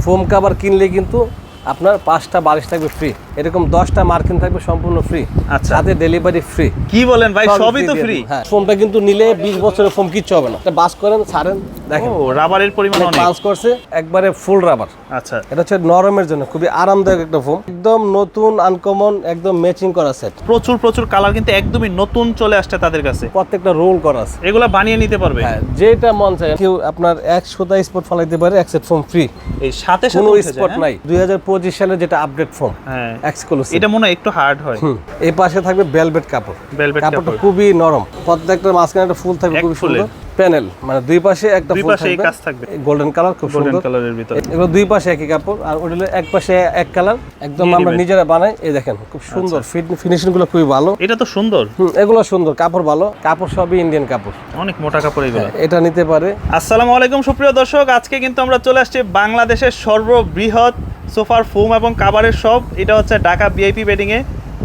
Foam cover কিনলে কিন্তু আপনার পাঁচটা বালিশ থাকবে ফ্রি এরকম দশটা মার্কিন থাকবে সম্পূর্ণ ফ্রি আচ্ছা। সাথে ডেলিভারি ফ্রি কি বলেন ভাই? সবই তো ফ্রি হ্যাঁ। ফোমটা কিন্তু নিলে বিশ বছরের ফোম কিচ্ছু হবে না। বাস করেন ছাড়েন। দেখেন। ও রাবারের পরিমাণ অনেক। পাঁচ করছে একবারে ফুল রাবার আচ্ছা। এটা হচ্ছে নরমের জন্য খুবই আরামদায়ক একটা ফোম একদম নতুন আনকমন একদম ম্যাচিং করা সেট প্রচুর প্রচুর কালার কিন্তু একদমই নতুন চলে আসছে তাদের কাছে। প্রত্যেকটা রোল করা আছে। এগুলা বানিয়ে নিতে পারবে? হ্যাঁ যেটা মন চায় কেউ আপনার এক সুতা স্পট ফালাইতে পারে এক সেট ফোম ফ্রি এই সাথে সাথে কোনো স্পট হ্যাঁ? নাই। দুই হাজার পঁচিশ সালে যেটা আপডেট ফোম হ্যাঁ। এক্সক্লুসিভ এটা মনে হয় একটু হার্ড হয়। এই পাশে থাকবে বেলভেট কাপড়। ভেলভেট কাপড়টা কাপড়। খুবই নরম। প্রত্যেকটা মাঝখানে একটা ফুল থাকবে খুবই সুন্দর। প্যানেল মানে দুই পাশে একটা দুই ফুল পাশে থাকবে কাজ থাকবে। গোল্ডেন কালার খুব সুন্দর। কালারের ভিতরে। এগুলো দুই পাশে একই কাপড় আর ওটা এক পাশে এক কালার একদম আমরা নিজেরা বানাই এই দেখেন খুব সুন্দর। ফিনিশিংগুলো খুবই ভালো। এটা তো সুন্দর। এগুলো সুন্দর কাপড় ভালো কাপড় সবই ইন্ডিয়ান কাপড়। অনেক মোটা কাপড় এগুলো। এটা নিতে পারে। আসসালামু আলাইকুম সুপ্রিয় দর্শক। আজকে কিন্তু আমরা চলে আসছি বাংলাদেশের সর্ববৃহৎ সোফার ফোম এবং কাভারের শপ এটা হচ্ছে ঢাকা বিআইপি বেডিংয়ে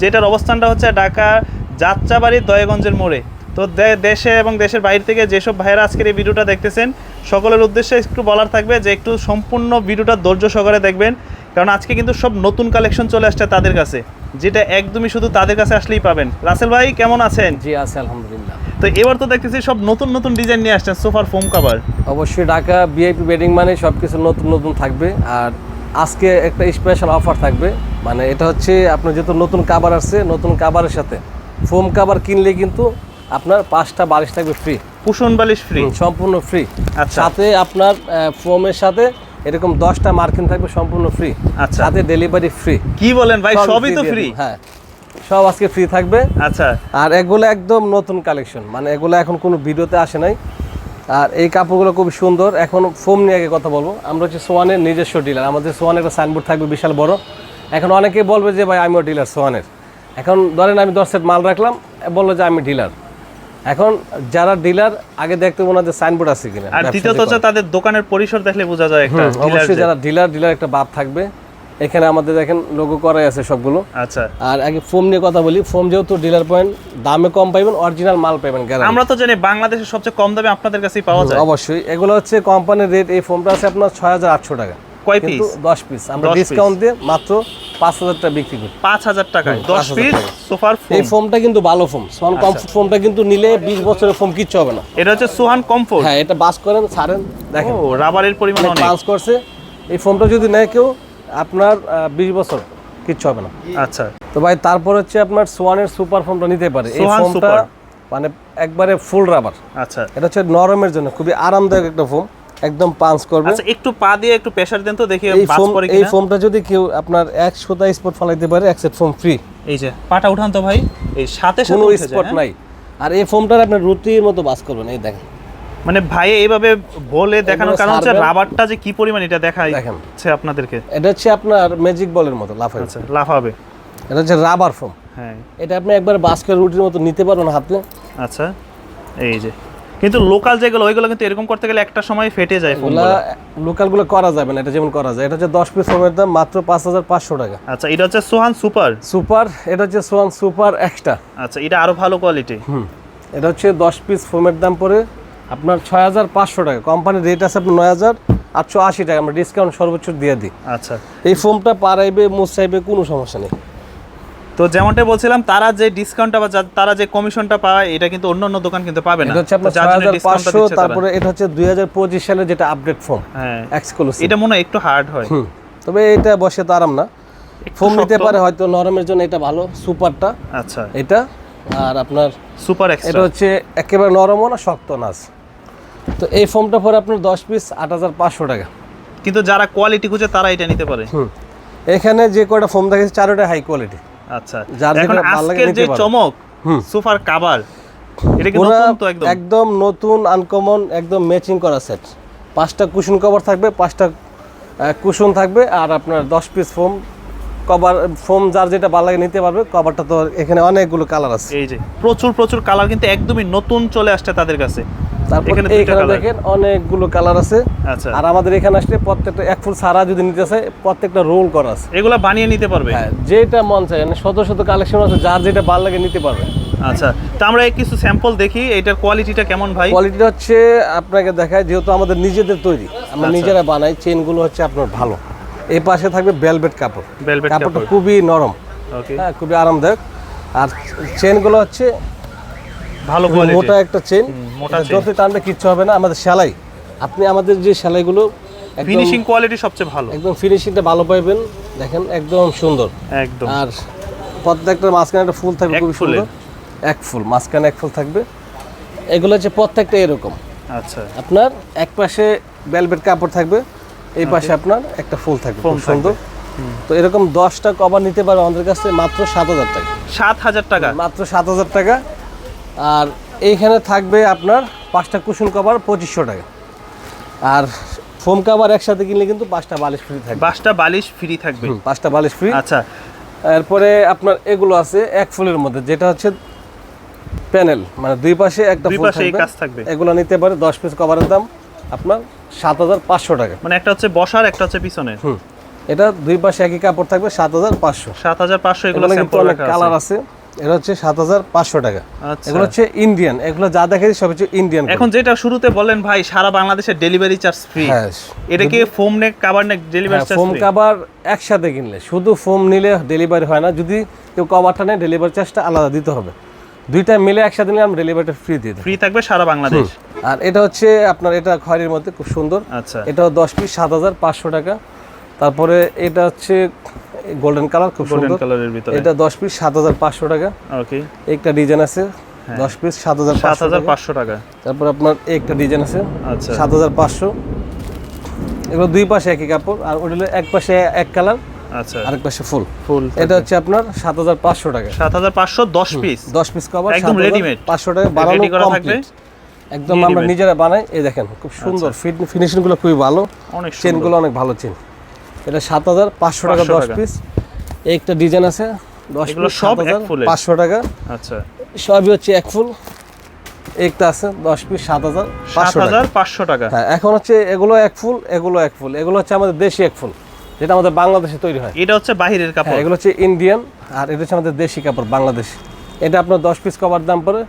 যেটার অবস্থানটা হচ্ছে ঢাকা যাত্রাবাড়ি দয়াগঞ্জের মোড়ে। তো দেশে এবং দেশের বাইরে থেকে যেসব ভাইয়েরা আজকের এই ভিডিওটা দেখতেছেন সকলের উদ্দেশ্যে একটু বলার থাকবে যে একটু সম্পূর্ণ ভিডিওটা ধৈর্য সহকারে দেখবেন কারণ আজকে কিন্তু সব নতুন কালেকশন চলে আসছে তাদের কাছে যেটা একদমই শুধু তাদের কাছে আসলেই পাবেন। রাসেল ভাই কেমন আছেন? জি আছে আলহামদুলিল্লাহ। তো এবার তো দেখতেছি সব নতুন নতুন ডিজাইন নিয়ে আসছেন সোফার ফোম কাভার। অবশ্যই ঢাকা বিআইপি বেডিং মানে সব কিছু নতুন নতুন থাকবে আর আজকে একটা স্পেশাল অফার থাকবে মানে এটা হচ্ছে আপনার যেহেতু নতুন কাবার আসছে নতুন কাবারের সাথে। ফোম কাবার কিনলে কিন্তু আপনার পাঁচটা বালিশ থাকবে ফ্রি কুশন বালিশ ফ্রি সম্পূর্ণ ফ্রি আচ্ছা। সাথে আপনার ফোমের সাথে এরকম দশটা মার্কিন থাকবে সম্পূর্ণ ফ্রি আচ্ছা। সাথে ডেলিভারি ফ্রি কি বলেন ভাই সবই তো ফ্রি হ্যাঁ। সব আজকে ফ্রি থাকবে। আচ্ছা। আর এগুলো একদম নতুন কালেকশন মানে এগুলো এখন কোনো ভিডিওতে আসে নাই। আর এই কাপড়গুলো খুব সুন্দর। এখন ফোম নিয়ে আগে কথা বলব। আমরা হচ্ছে সোয়ানের নিজস্ব ডিলার আমাদের সোয়ানের একটা সাইনবোর্ড থাকবে বিশাল বড়। এখন অনেকে বলবে যে ভাই আমিও ডিলার সোয়ানের। এখন ধরেন আমি দশ সেট মাল রাখলাম বলল যে আমি ডিলার এখন যারা ডিলার আগে দেখতে ওনাদের সাইনবোর্ড আছে কিনা আর দ্বিতীয়ত হচ্ছে তাদের দোকানের পরিসর দেখলে বোঝা যায় একটা অবশ্যই যারা ডিলার ডিলার একটা বাপ থাকবে। এখানে আমাদের দেখেন লোগো করাই আছে সবগুলো। আচ্ছা। আর আগে ফোম নিয়ে কথা বলি ফোম যেহেতু ডিলার পয়েন্ট দামে কম পাইবেন অরিজিনাল মাল পাইবেন গ্যারান্টি আমরা তো জানি বাংলাদেশের সবচেয়ে কম দামে আপনাদের কাছেই পাওয়া যায়। অবশ্যই। এগুলো হচ্ছে কোম্পানির রেট এই ফোমটা আছে আপনার ছয় হাজার আটশো টাকা। কয় পিস দশ পিস আমরা 10 ডিসকাউন্ট দিয়ে মাত্র পাঁচ হাজার টাকা বিক্রি করি। পাঁচ হাজার টাকায়। দশ পিস। সোফার এই ফোম ফোমটা কিন্তু ভালো ফোম। সোয়ান কম আচ্ছা। ফোমটা কিন্তু নিলে বিশ বছরের ফোম কিচ্ছু হবে না। এটা হচ্ছে সুহান কমফোর্ট হ্যাঁ এটা বাস করেন ছাড়েন দেখেন। ও রাবারের পরিমাণ অনেক পাঁচ করছে। এই ফোমটা যদি নেয় কেউ আপনার বিশ বছর কিচ্ছু হবে না। আচ্ছা। তো ভাই তারপর হচ্ছে আপনার সোয়ানের সুপার ফোমটা নিতে পারে। এই ফোমটা। মানে একবারে ফুল রাবার আচ্ছা। এটা হচ্ছে নরমের জন্য খুবই আরামদায়ক একটা ফোম। একদম পাঞ্চ করবে। আচ্ছা একটু পা দিয়ে একটু প্রেসার দেন তো দেখি ফোম করে এই ফোমটা যদি কেউ আপনার এক সুতা স্পট ফালাইতে পারে এক সেট ফোম ফ্রি এই যে পাটা উঠান তো ভাই। এই সাথে সাথে কোনো স্পট হ্যাঁ? নাই। আর এই ফোমটার আপনার রুটির মতো বাস করবেন এই দেখেন। মানে ভাই এইভাবে বলে দেখানোর কারণ হচ্ছে রাবারটা যে কি পরিমাণ এটা দেখাই দেখেন। আপনাদেরকে। এটা হচ্ছে আপনার ম্যাজিক বলের মতো লাফাই আচ্ছা লাফাবে এটা হচ্ছে রাবার ফোম হ্যাঁ। এটা আপনি একবার বাস করে রুটির মতো নিতে পারবেন হাতে। আচ্ছা এই যে। কিন্তু লোকাল যেগুলো ওইগুলো কিন্তু এরকম করতে গেলে একটা সময় ফেটে যায় ফোনগুলো লোকালগুলো করা যাবে না এটা যেমন করা যায়। এটা হচ্ছে দশ পিস ফোমের দাম মাত্র পাঁচ হাজার পাঁচশো টাকা। আচ্ছা এটা হচ্ছে সোহান সুপার? সুপার এটা হচ্ছে সোহান সুপার এক্সট্রা আচ্ছা এটা আরও ভালো কোয়ালিটি হুম এটা হচ্ছে দশ পিস ফোমের দাম পড়ে আপনার ছয় হাজার পাঁচশো টাকা। কোম্পানির রেট আছে আপনার নয় হাজার আটশো আশি টাকা। আমরা ডিসকাউন্ট সর্বোচ্চ দিয়ে দিই। আচ্ছা। এই ফোমটা পারাইবে মুসাইবে কোনো সমস্যা নেই। তো যেমনটা বলছিলাম তারা যে ডিসকাউন্টটা বা তারা যে কমিশনটা পায় এটা কিন্তু অন্য অন্য দোকান কিন্তু পাবে না। এটা হচ্ছে আপনার তো যার ছয় জন্য হাজার discount টা পাঁচশো দিচ্ছে তারা। তারপরে এটা হচ্ছে দুই হাজার পঁচিশ সালে যেটা আপডেট ফোম হ্যাঁ। এক্সক্লুসিভ এটা মনে হয় একটু হার্ড হয়। তবে এটা বসে তো আরাম না। ফোম নিতে পারে হয়তো নরমের জন্য এটা ভালো সুপারটা আচ্ছা। এটা আর আপনার সুপার এক্সট্রা এটা হচ্ছে একেবারে নরমও না শক্ত নাচ। তো এই ফোমটা পরে আপনার দশ পিস আট হাজার পাঁচশো টাকা। কিন্তু যারা কোয়ালিটি খুঁজে তারা এটা নিতে পারে। হুম। এখানে যে কয়টা ফোম দেখেছি চারোটা হাই কোয়ালিটি আচ্ছা। এখন আজকের যে চমক হুম। সুপার কাভার এটা কি নতুন তো একদম। একদম নতুন আনকমন একদম ম্যাচিং করা সেট পাঁচটা কুশন কভার থাকবে পাঁচটা কুশন থাকবে আর আপনার দশ পিস ফোম কভার ফোম যার যেটা ভালো লাগে নিতে পারবে কভারটা তো এখানে অনেকগুলো কালার আছে। এই যে প্রচুর প্রচুর কালার কিন্তু একদমই নতুন চলে আসছে তাদের কাছে। তারপর এখানে। দেখেন অনেকগুলো কালার আছে। আচ্ছা। আর আমাদের এখানে আসলে প্রত্যেকটা এক ফুল সারা যদি নিতে চায় প্রত্যেকটা রোল করা আছে। এগুলা বানিয়ে নিতে পারবে? হ্যাঁ যেটা মন চায় মানে শত শত কালেকশন আছে যার যেটা ভালো লাগে নিতে পারবে। আচ্ছা তো আমরা এই কিছু স্যাম্পল দেখি এটার কোয়ালিটিটা কেমন ভাই? কোয়ালিটি হচ্ছে আপনাকে দেখায় যেহেতু আমাদের নিজেদের তৈরি আমরা আচ্ছা। নিজেরা বানাই চেনগুলো হচ্ছে আপনার ভালো। এই পাশে থাকবে বেলভেট কাপড়। Velvet কাপড়টা খুবই নরম। ওকে হ্যাঁ খুবই আরামদায়ক। আর চেনগুলো হচ্ছে ভালো মোটা একটা চেন মোটা chain। টানবে কিচ্ছু হবে না। আমাদের সেলাই আপনি আমাদের যে সেলাইগুলো ফিনিশিং কোয়ালিটি সবচেয়ে ভালো। একদম ফিনিশিংটা ভালো পাইবেন। দেখেন একদম সুন্দর। একদম। আর প্রত্যেকটা মাঝখানে একটা ফুল থাকবে খুবই সুন্দর। এক ফুল মাঝখানে এক ফুল থাকবে। এগুলো হচ্ছে প্রত্যেকটা এরকম। আচ্ছা। আপনার এক পাশে বেলভেট কাপড় থাকবে এই পাশে আপনার একটা ফুল থাকবে খুব সুন্দর। তো এরকম দশটা কভার নিতে পারবে আমাদের কাছে মাত্র সাত হাজার টাকা। সাত হাজার টাকা? মাত্র সাত হাজার টাকা। আর এইখানে থাকবে আপনার পাঁচটা কুশন কভার পঁচিশশো টাকা। আর ফোম কাভার একসাথে কিনলে কিন্তু পাঁচটা বালিশ ফ্রি থাকবে। বাসটা বালিশ ফ্রি থাকবে। পাঁচটা বালিশ ফ্রি আচ্ছা। এরপরে আপনার এগুলো আছে এক ফুলের মধ্যে যেটা হচ্ছে প্যানেল। মানে দুই পাশে একটা দুই ফুল পাশে থাকবে। কাজ থাকবে। এগুলো নিতে পারে দশ পিস কভারের দাম আপনার সাত হাজার পাঁচশো টাকা। মানে একটা হচ্ছে বসার একটা হচ্ছে পিছনে হুম এটা দুই পাশে একই কাপড় থাকবে সাত হাজার পাঁচশো। সাত হাজার পাঁচশো এগুলো অনেক কালার আছে। এটা হচ্ছে সাত হাজার পাঁচশো টাকা। আচ্ছা। এগুলো হচ্ছে ইন্ডিয়ান এগুলো যা দেখেছি সব হচ্ছে ইন্ডিয়ান এখন যেটা শুরুতে বলেন ভাই সারা বাংলাদেশের ডেলিভারি চার্জ ফ্রি এটা কি foam neck cover neck delivery charge foam cover একসাথে কিনলে শুধু ফোম নিলে ডেলিভারি হয় না যদি কেউ কভারটা নেয় ডেলিভারি চার্জটা আলাদা দিতে হবে। দুইটা মিলে একসাথে নিলে আমরা ডেলিভারিটা ফ্রি দিয়ে ফ্রি থাকবে সারা বাংলাদেশ? আর এটা হচ্ছে আপনার এটা খয়েরির মধ্যে খুব সুন্দর। আচ্ছা। এটাও দশ পিস সাত হাজার পাঁচশো টাকা। তারপরে এটা হচ্ছে গোল্ডেন কালার খুব সুন্দর। কালারের ভিতরে। এটা দশ পিস সাত হাজার পাঁচশো টাকা। ওকে একটা ডিজাইন আছে দশ পিস সাত হাজার সাত পাঁচশো হাজার টাকা। তারপর আপনার একটা ডিজাইন আছে আচ্ছা। সাত হাজার পাঁচশো। এগুলো দুই পাশে একই কাপড় আর ওটা এক পাশে এক কালার আচ্ছা। আরেক পাশে ফুল ফুল এটা হচ্ছে আপনার সাত হাজার পাঁচশো টাকা। সাত হাজার পাঁচশো দশ পিস দশ পিস কভার একদম ready-made। পাঁচশো টাকা বানানো Ready থাকবে? কমপ্লিট একদম আমরা নিজেরা বানাই এই দেখেন খুব সুন্দর ফিনিশিংগুলো খুবই ভালো। অনেক সুন্দর। চেনগুলো অনেক ভালো চেন এটা সাত হাজার পাঁচশো টাকা দশ পিস একটা ডিজাইন আছে দশ পিস সব পাঁচশো টাকা। আচ্ছা। সবই হচ্ছে এক ফুল। একটা আছে দশ পিস সাত হাজার পাঁচশো হাজার পাঁচশো টাকা। হ্যাঁ এখন হচ্ছে এগুলো এক ফুল এগুলো এক ফুল এগুলো হচ্ছে আমাদের দেশি এক ফুল যেটা আমাদের বাংলাদেশে তৈরি হয়। এটা হচ্ছে বাহিরের হ্যাঁ কাপড়। এগুলো হচ্ছে ইন্ডিয়ান আর এটা হচ্ছে আমাদের দেশি কাপড় বাংলাদেশ। এটা আপনার দশ পিস কভার দাম পড়ে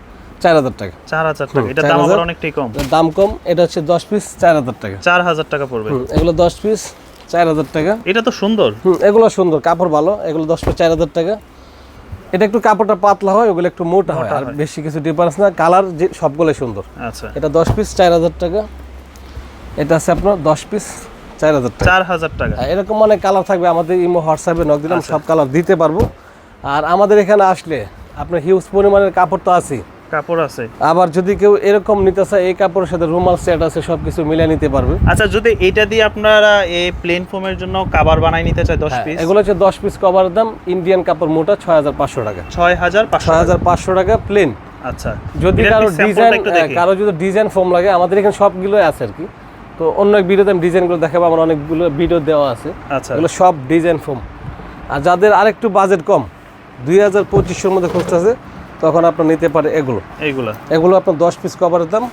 চার হাজার টাকা। চার হাজার টাকা। চার দাম আবার। অনেকটাই কম। দাম কম এটা হচ্ছে দশ পিস চার হাজার টাকা। চার হাজার টাকা পড়বে। এগুলো দশ পিস চার হাজার টাকা। এটা তো সুন্দর। হুম এগুলো সুন্দর কাপড় ভালো এগুলো দশ পিস চার হাজার টাকা। এটা একটু কাপড়টা পাতলা হয় ওগুলো একটু মোটা হয় আর বেশি কিছু ডিফারেন্স না কালার যে সবগুলোই সুন্দর। আচ্ছা। এটা দশ পিস চার হাজার টাকা। এটা আছে আপনার দশ পিস চার হাজার টাকা। চার হাজার টাকা। এরকম অনেক কালার থাকবে আমাদের ইমো হোয়াটসঅ্যাপে নক দিলাম আচ্ছা। সব কালার দিতে পারব। আর আমাদের এখানে আসলে আপনার হিউজ পরিমাণের কাপড় তো আছে কাপড় আছে? আবার যদি কেউ এরকম নিতে চায় এই কাপড়ের সাথে রুমাল সেট আছে মিলিয়ে নিতে পারবে। আচ্ছা যদি এটা দিয়ে আপনারা এই প্লেন ফোমের জন্য কাবার বানাই নিতে চায় দশ হ্যাঁ, পিস এগুলো হচ্ছে দশ পিস কভারের দাম ইন্ডিয়ান কাপড় মোটা ছয় হাজার পাঁচশো টাকা। ছয় হাজার পাঁচশো ছয় হাজার পাঁচশো টাকা প্লেন আচ্ছা। যদি কারও ডিজাইন কারও যদি ডিজাইন ফর্ম লাগে আমাদের এখানে সবগুলোই আছে আর কি। তো অন্য এক ভিডিওতে আমি ডিজাইনগুলো দেখাবো আমার অনেকগুলো ভিডিও দেওয়া আছে। আচ্ছা। এগুলো সব ডিজাইন ফোম আর যাদের আরেকটু বাজেট কম দুই হাজার পঁচিশশোর মধ্যে খুঁজতেছে তখন আপনার নিতে পারে এগুলো। এইগুলা। এগুলো আপনার দশ পিস কভারের দাম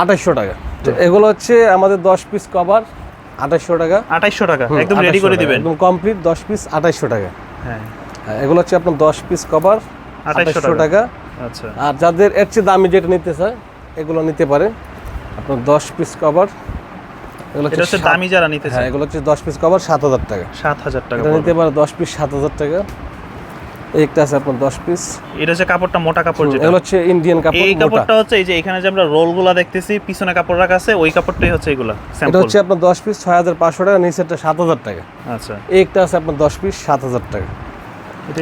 আঠাশশো টাকা। এগুলো হচ্ছে আমাদের দশ পিস কভার আঠাশশো টাকা। আঠাইশশো টাকা একদম রেডি করে দিবেন। একদম কমপ্লিট দশ পিস আঠাশশো টাকা। হ্যাঁ। হ্যাঁ, এগুলো হচ্ছে আপনার দশ পিস কভার 2800 আঠাশশো টাকা। আচ্ছা। আর যাদের এর চেয়ে দামি যেটা নিতে চায় এগুলো নিতে পারে। আপনার দশ পিস কভার এগুলো হচ্ছে দামি যারা নিতে হ্যাঁ চায়। এগুলো হচ্ছে দশ পিস কভার সাত হাজার টাকা। সাত হাজার টাকা নিতে পারে দশ পিস সাত হাজার টাকা। একটা আছে আপনার দশ পিস এটা হচ্ছে কাপড়টা মোটা কাপড় যেটা। এগুলো হচ্ছে ইন্ডিয়ান কাপড় এই কাপড়টা হচ্ছে এই যে এখানে যে আমরা রোলগুলা দেখতেছি পিছনে কাপড় রাখা আছে ওই কাপড়টাই হচ্ছে এগুলা এটা হচ্ছে আপনার দশ পিস ছয় হাজার পাঁচশো টাকা নিচেরটা সাত হাজার টাকা। আচ্ছা। একটা আছে আপনার দশ পিস সাত হাজার টাকা।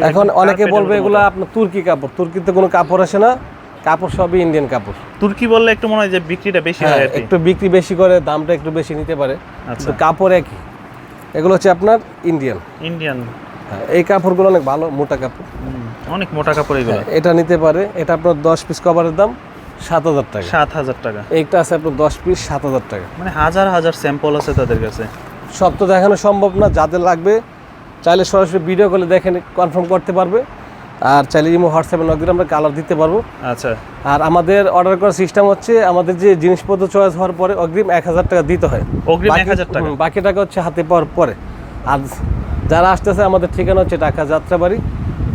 এখন অনেকে বলবে এগুলো আপনার তুর্কি কাপড়। তুর্কিতে কোনো কাপড় আসে না কাপড় সবই ইন্ডিয়ান কাপড়। তুর্কি বললে একটু মনে হয় যে বিক্রিটা বেশি হ্যাঁ হয় একটু বিক্রি বেশি করে দামটা একটু বেশি নিতে পারে। আচ্ছা। কাপড় একই। এগুলো হচ্ছে আপনার ইন্ডিয়ান ইন্ডিয়ান এই কাপড়গুলো অনেক ভালো মোটা কাপড়। অনেক মোটা কাপড় এগুলো। হ্যাঁ, এটা নিতে পারে এটা আপনার দশ পিস কভারের দাম সাত হাজার টাকা। সাত হাজার টাকা। এইটা আছে আপনার দশ পিস সাত হাজার টাকা। মানে হাজার হাজার স্যাম্পল আছে তাদের কাছে। সব তো দেখানো সম্ভব না যাদের লাগবে চাইলে সরাসরি ভিডিও কলে দেখে কনফার্ম করতে পারবে। আর চাইলে ইমো হোয়াটসঅ্যাপে নক দিলে আমরা কালার দিতে পারব। আচ্ছা। আর আমাদের অর্ডার করার সিস্টেম হচ্ছে আমাদের যে জিনিসপত্র চয়েস হওয়ার পরে অগ্রিম এক হাজার টাকা দিতে হয়। অগ্রিম বাকি- 1000 টাকা? বাকি টাকা হচ্ছে হাতে পাওয়ার পরে। আর যারা আসতেছে আমাদের ঠিকানা হচ্ছে ঢাকা যাত্রাবাড়ি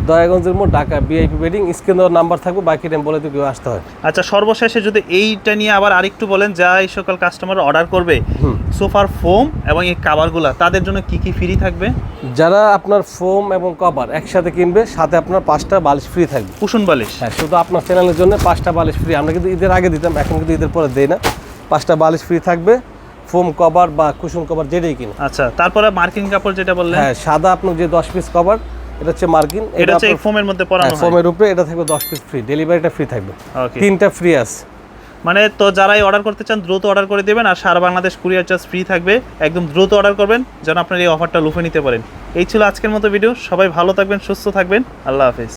দয়াগঞ্জের মোড় ঢাকা বিআইপি বেডিং স্ক্রিন দেওয়ার নাম্বার থাকবে বাকি টাইম বলে তো কেউ আসতে হয়। আচ্ছা সর্বশেষে যদি এইটা নিয়ে আবার আরেকটু বলেন যা এই সকল কাস্টমার অর্ডার করবে সোফার ফোম এবং এই কাভারগুলা তাদের জন্য কি কি ফ্রি থাকবে? যারা আপনার ফোম এবং কভার একসাথে কিনবে সাথে আপনার পাঁচটা বালিশ ফ্রি থাকবে। কুসুন বালিশ? হ্যাঁ শুধু আপনার চ্যানেলের জন্য পাঁচটা বালিশ ফ্রি আমরা কিন্তু ঈদের আগে দিতাম এখন কিন্তু ঈদের পরে দেই না। পাঁচটা বালিশ ফ্রি থাকবে ফোম কভার বা কুশন কভার যেটাই কিনো আচ্ছা তারপরে মার্কিং কাপড় যেটা বললেন? হ্যাঁ সাদা আপনার যে দশ পিস কভার এটা হচ্ছে মার্কিন এটা হচ্ছে ফোমের মধ্যে পরানো হয় ফোমের উপরে এটা থাকবে দশ পিস ফ্রি ডেলিভারিটা ফ্রি থাকবে। ওকে তিনটা ফ্রি আছে। মানে তো যারাই অর্ডার করতে চান দ্রুত অর্ডার করে দেবেন আর সারা বাংলাদেশ কুরিয়ার চার্জ ফ্রি থাকবে। একদম দ্রুত অর্ডার করবেন যেন আপনার এই অফারটা লুফে নিতে পারেন। এই ছিল আজকের মতো ভিডিও সবাই ভালো থাকবেন সুস্থ থাকবেন আল্লাহ হাফেজ।